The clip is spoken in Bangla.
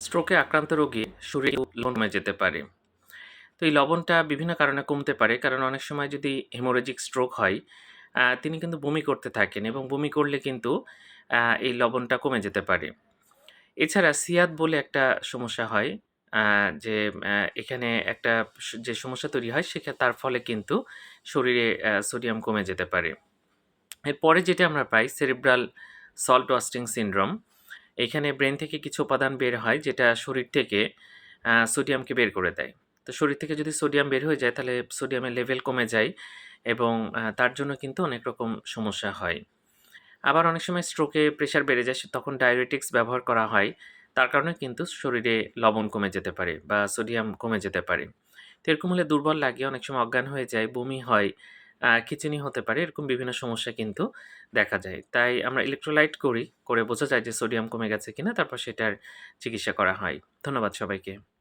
স্ট্রোকে আক্রান্ত রোগী শরীরে লবণ কমে যেতে পারে। তো এই লবণটা বিভিন্ন কারণে কমতে পারে, কারণ অনেক সময় যদি হেমোরেজিক স্ট্রোক হয় তিনি কিন্তু বমি করতে থাকেন এবং বমি করলে কিন্তু এই লবণটা কমে যেতে পারে। এছাড়া সিয়াদ বলে একটা সমস্যা হয় যে এখানে একটা যে সমস্যা তৈরি হয় সেক্ষেত্রে তার ফলে কিন্তু শরীরে সোডিয়াম কমে যেতে পারে। এরপরে যেটা আমরা পাই, সেরিব্রাল সল্ট ওয়াস্টিং সিনড্রোম। এখানে ব্রেন থেকে কিছু উপাদান বের হয় যেটা শরীর থেকে সোডিয়ামকে বের করে দেয়। তো শরীর থেকে যদি সোডিয়াম বের হয়ে যায় তাহলে সোডিয়ামের লেভেল কমে যায় এবং তার জন্য কিন্তু অনেক রকম সমস্যা হয়। আবার অনেক সময় স্ট্রোকে প্রেশার বেড়ে যায়, তখন ডায়াবেটিক্স ব্যবহার করা হয়। তার কারণে কিন্তু শরীরে লবণ কমে যেতে পারে বা সোডিয়াম কমে যেতে পারে। তো এরকম হলে দুর্বল লাগে, অনেক সময় অজ্ঞান হয়ে যায়, বমি হয় খিঁচুনি হতে পারে, এরকম বিভিন্ন সমস্যা কিন্তু দেখা যায়। তাই আমরা ইলেকট্রোলাইট করি, করে বোঝা যায় যে সোডিয়াম কমে গেছে কিনা, তারপর সেটার চিকিৎসা করা হয়। ধন্যবাদ সবাইকে।